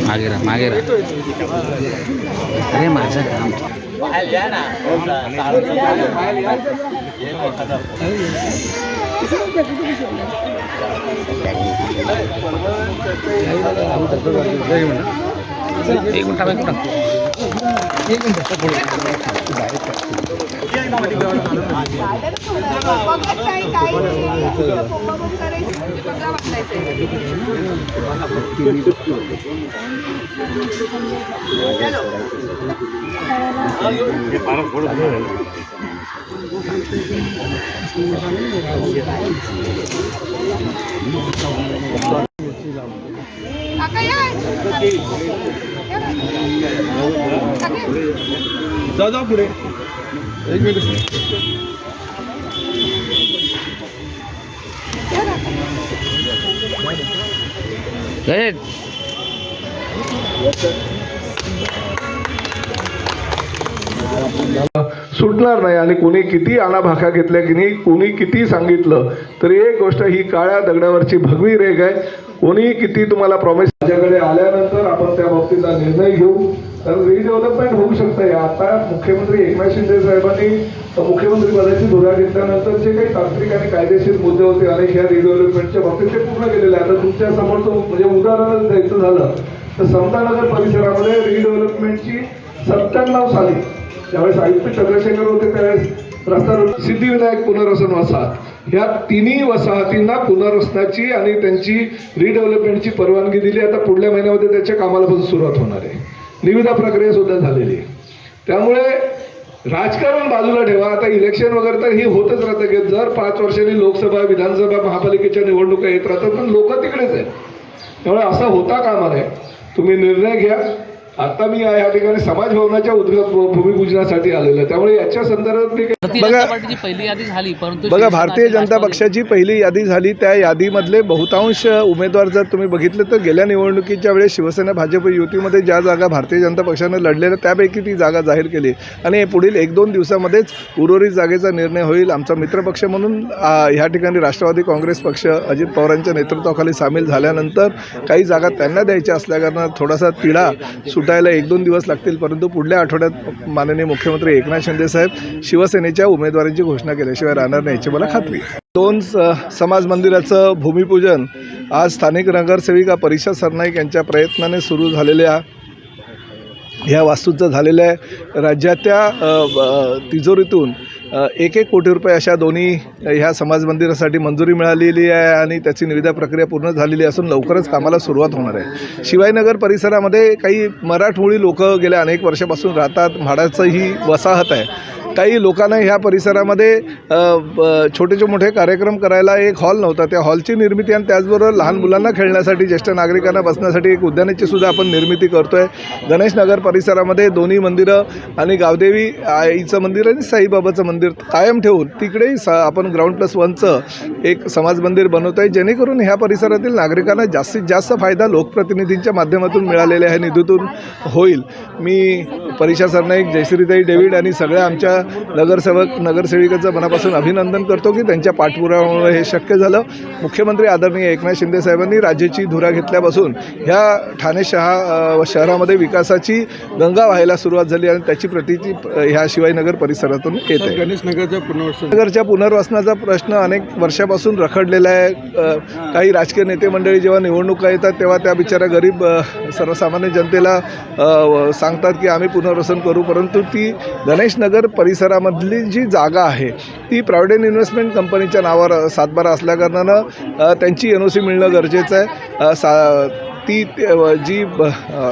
मागे राहा मागे राहा अरे माझं काम एक मिनिट थांबा, एक मिनिट बघत नाही काही नाही पप्पा बघ करायचं म्हणजे बघा वाटायचं काका या या ना. काका या. जा जा पुढे एक मिनिट ए, सुटणार नाही आणि कोणी किती आणाभाका घेतल्या की नाही कोणी किती सांगितलं तरी एक गोष्ट ही काळ्या दगडावरची भगवी रेग आहे. कोणी किती तुम्हाला प्रॉमिस माझ्याकडे आल्यानंतर आपण त्या बाबतीतला निर्णय घेऊ. कारण रिडेव्हलपमेंट होऊ शकतं. आता मुख्यमंत्री एकनाथ शिंदे साहेबांनी मुख्यमंत्री पदाची धुरा घेतल्यानंतर जे काही तांत्रिक आणि कायदेशीर मुद्दे होते अनेक ह्या रिडेव्हलपमेंटच्या बाबतीत ते पूर्ण केलेले आता तुमच्या समोरचं म्हणजे उदाहरणच द्यायचं झालं. तर समतानगर परिसरामध्ये रिडेव्हलपमेंटची सत्त्याण्णव साली ज्यावेळेस आयुक्त चंद्रशेखर होते त्यावेळेस रस्ता सिद्धिविनायक पुनर्वसन वसाहत. ह्या तिन्ही वसाहतींना पुनर्वसनाची आणि त्यांची रिडेव्हलपमेंटची परवानगी दिली. आता पुढल्या महिन्यामध्ये त्याच्या कामाला पण सुरुवात होणार आहे. निविदा प्रक्रिया सुद्धा झालेली आहे. त्यामुळे राजकारण बाजूला ठेवा. आता इलेक्शन वगैरे तर ही होतच राहतं. की जर पाच वर्षांनी लोकसभा विधानसभा महापालिकेच्या निवडणुका येत राहतात पण लोक तिकडेच आहेत. त्यामुळे असा होता कामा नये तुम्ही निर्णय घ्या. आता मी या ठिकाणी समाज भवनाच्या उद्घाट भूमिपूजनासाठी आलेलो आहे. त्यामुळे याच्या संदर्भात मी काही- भारतीय जनता पार्टीची पहिली यादी झाली परंतु बघा भारतीय जनता पक्षाची पहिली यादी झाली. त्या यादीमधले बहुतांश उमेदवार जर तुम्ही बघितले तर गेल्या निवडणुकीच्या वेळेस शिवसेना भाजप युतीमध्ये ज्या जागा भारतीय जनता पक्षानं लढलेल्या त्यापैकी ती जागा जाहीर केली. आणि पुढील एक दोन दिवसामध्येच उर्वरित जागेचा निर्णय होईल. आमचा मित्रपक्ष म्हणून ह्या ठिकाणी राष्ट्रवादी काँग्रेस पक्ष अजित पवारांच्या नेतृत्वाखाली सामील झाल्यानंतर काही जागा त्यांना द्यायच्या असल्याकारणानं थोडासा तिढा सुटायला एक दोन दिवस लागतील परंतु पुढल्या आठवड्यात माननीय मुख्यमंत्री एकनाथ शिंदे साहेब शिवसेनेच्या उमेदवारांची घोषणा केल्याशिवाय राहणार नाही याची मला खात्री दोन समाज मंदिराचं भूमिपूजन आज स्थानिक नगरसेविका परिषद सरनाईक यांच्या प्रयत्नाने सुरू झालेल्या ह्या वास्तूचं झालेलं आहे. राज्याच्या तिजोरीतून एक एक कोटी रुपये अशा दोन्ही ह्या समाज मंदिरासाठी मंजुरी मिळालेली आहे आणि त्याची निविदा प्रक्रिया पूर्ण झालेली असून लवकरच कामाला सुरुवात होणार आहे. शिवाईनगर परिसरामध्ये काही मराठमोळी लोक गेल्या अनेक वर्षापासून राहतात. म्हाडाचंही वसाहत आहे. काही लोकांना ह्या परिसरामध्ये ब- छोटे मोठे कार्यक्रम करायला एक हॉल नव्हता. त्या हॉलची निर्मिती आणि त्याचबरोबर लहान मुलांना खेळण्यासाठी ज्येष्ठ नागरिकांना बसण्यासाठी एक उद्यानाची सुद्धा आपण निर्मिती करतोय. आहे गणेशनगर परिसरामध्ये दोन्ही मंदिरं आणि गावदेवी आईचं मंदिर आणि साईबाबाचं मंदिर कायम ठेवून तिकडेही स आपण ग्राउंड प्लस वनचं एक समाज मंदिर बनवत आहे जेणेकरून ह्या परिसरातील नागरिकांना जास्तीत जास्त फायदा लोकप्रतिनिधींच्या माध्यमातून मिळालेल्या ह्या निधीतून होईल. मी परीक्षा सरनाईक जयश्रीताई डेव्हिड आणि सगळ्या आमच्या नगरसेवक नगरसेविकांचं मनापासून अभिनंदन करतो की त्यांच्या पाठपुराव्यामुळे हे शक्य झालं. मुख्यमंत्री आदरणीय एकनाथ शिंदे साहेबांनी राज्याची धुरा घेतल्यापासून ह्या ठाणे शहा शहरामध्ये विकासाची गंगा व्हायला सुरुवात झाली आणि त्याची प्रतीची ह्या शिवाजीनगर परिसरातून येत आहे. गणेश नगरचं पुनर्वसन नगरच्या पुनर्वसनाचा प्रश्न अनेक वर्षापासून रखडलेला आहे. काही राजकीय नेते मंडळी जेव्हा निवडणुका येतात तेव्हा त्या बिचाऱ्या गरीब सर्वसामान्य जनतेला सांगतात की आम्ही पुनर्वसन करू परंतु ती गणेश नगर परिसरामधली जी जागा आहे ती प्रायव्हेट इन्व्हेस्टमेंट कंपनीच्या नावावर सातबारा असल्याकारणानं त्यांची एन ओ सी मिळणं गरजेचं आहे. सा ती जी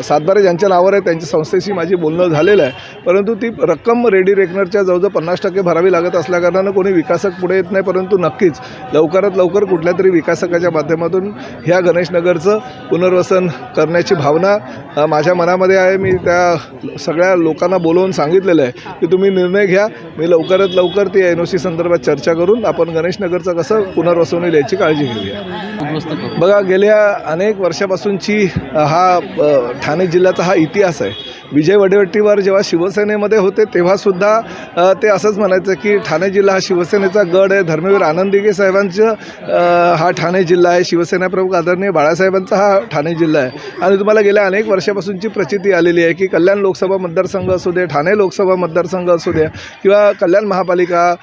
सातबारे ज्यांच्या नावावर आहे त्यांच्या संस्थेशी माझी बोलणं झालेलं आहे. परंतु ती रक्कम रेडी रेकनरच्या जवळजवळ पन्नास टक्के भरावी लागत असल्याकारणानं कोणी विकासक पुढे येत नाही परंतु नक्कीच लवकरात लवकर कुठल्या तरी विकासकाच्या माध्यमातून ह्या गणेश नगरचं पुनर्वसन करण्याची भावना माझ्या मनामध्ये आहे. मी त्या सगळ्या लोकांना बोलवून सांगितलेलं आहे की तुम्ही निर्णय घ्या. मी लवकरात लवकर ती एन ओ सी संदर्भात चर्चा करून आपण गणेश नगरचं कसं पुनर्वसन होईल याची काळजी घेऊया. बघा गेल्या अनेक वर्षापासूनची ठाण्याची हा ठाणे जिल्ह्याचा हा इतिहास आहे. विजय वडेवट्टीवार जेव्हा शिवसेनेमध्ये होते तेव्हासुद्धा ते असंच म्हणायचं की ठाणे जिल्हा हा शिवसेनेचा गड आहे. धर्मवीर आनंद साहेबांचं हा ठाणे जिल्हा आहे. शिवसेना प्रमुख आदरणीय बाळासाहेबांचा हा ठाणे जिल्हा आहे. आणि तुम्हाला गेल्या अनेक वर्षापासूनची प्रचिती आलेली आहे की कल्याण लोकसभा मतदारसंघ असू दे ठाणे लोकसभा मतदारसंघ असू द्या किंवा कल्याण महापालिका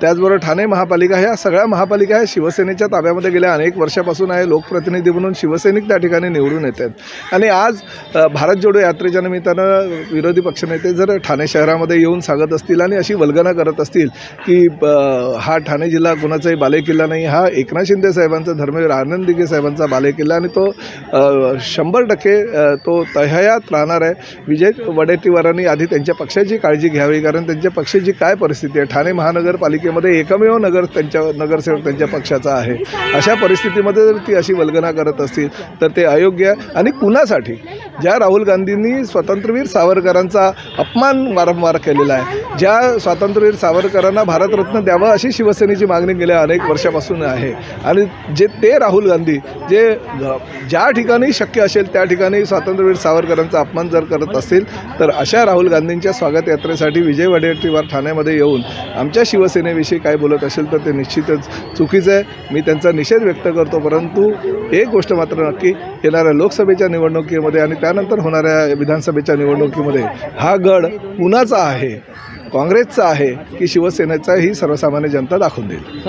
त्याचबरोबर ठाणे महापालिका ह्या सगळ्या महापालिका ह्या शिवसेनेच्या ताब्यामध्ये गेल्या अनेक वर्षापासून आहे. लोकप्रतिनिधी म्हणून शिवसैनिक त्या ठिकाणी निवडून येत आहेत आणि आज भारत जोडो यात्रेच्या निमित्तानं विरोधी पक्षनेते जर ठाणे शहरामध्ये येऊन सांगत असतील आणि अशी वल्गना करत असतील की हा ठाणे जिल्हा कोणाचाही बालेकिल्ला नाही हा एकनाथ शिंदे साहेबांचा धर्मवीर आनंद दिघे साहेबांचा बालेकिल्ला आणि तो शंभर टक्के तो तहयात राहणार आहे. विजय वडेट्टीवारांनी आधी त्यांच्या पक्षाची काळजी घ्यावी कारण त्यांच्या पक्षाची काय परिस्थिती आहे? ठाणे महानगरपालिकेमध्ये एकमेव नगर त्यांच्या नगरसेवक त्यांच्या पक्षाचा आहे. अशा परिस्थितीमध्ये जर ती अशी वल्गना करत असतील तर ते अयोग्य आहे. आणि कुणासाठी? ज्या राहुल गांधींनी स्वातंत्र्यवीर सावरकरांचा अपमान वारंवार केलेला आहे. ज्या स्वातंत्र्यवीर सावरकरांना भारतरत्न द्यावं अशी शिवसेनेची मागणी गेल्या अनेक वर्षापासून आहे. आणि जे ते राहुल गांधी जे ज्या ठिकाणी शक्य असेल त्या ठिकाणी स्वातंत्र्यवीर सावरकरांचा अपमान जर करत असतील तर अशा राहुल गांधींच्या स्वागत यात्रेसाठी विजय वडेट्टीवार ठाण्यामध्ये येऊन आमच्या शिवसेनेविषयी काय बोलत असेल तर ते निश्चितच चुकीचं आहे. मी त्यांचा निषेध व्यक्त करतो परंतु एक गोष्ट मात्र नक्की येणाऱ्या लोकसभेच्या निवडणुकीमध्ये आणि त्यानंतर होणाऱ्या विधानसभेच्या निवडणुकीमध्ये हा गड कुणाचा आहे? काँग्रेसचा आहे की शिवसेनेचा ही सर्वसामान्य जनता दाखवून देईल.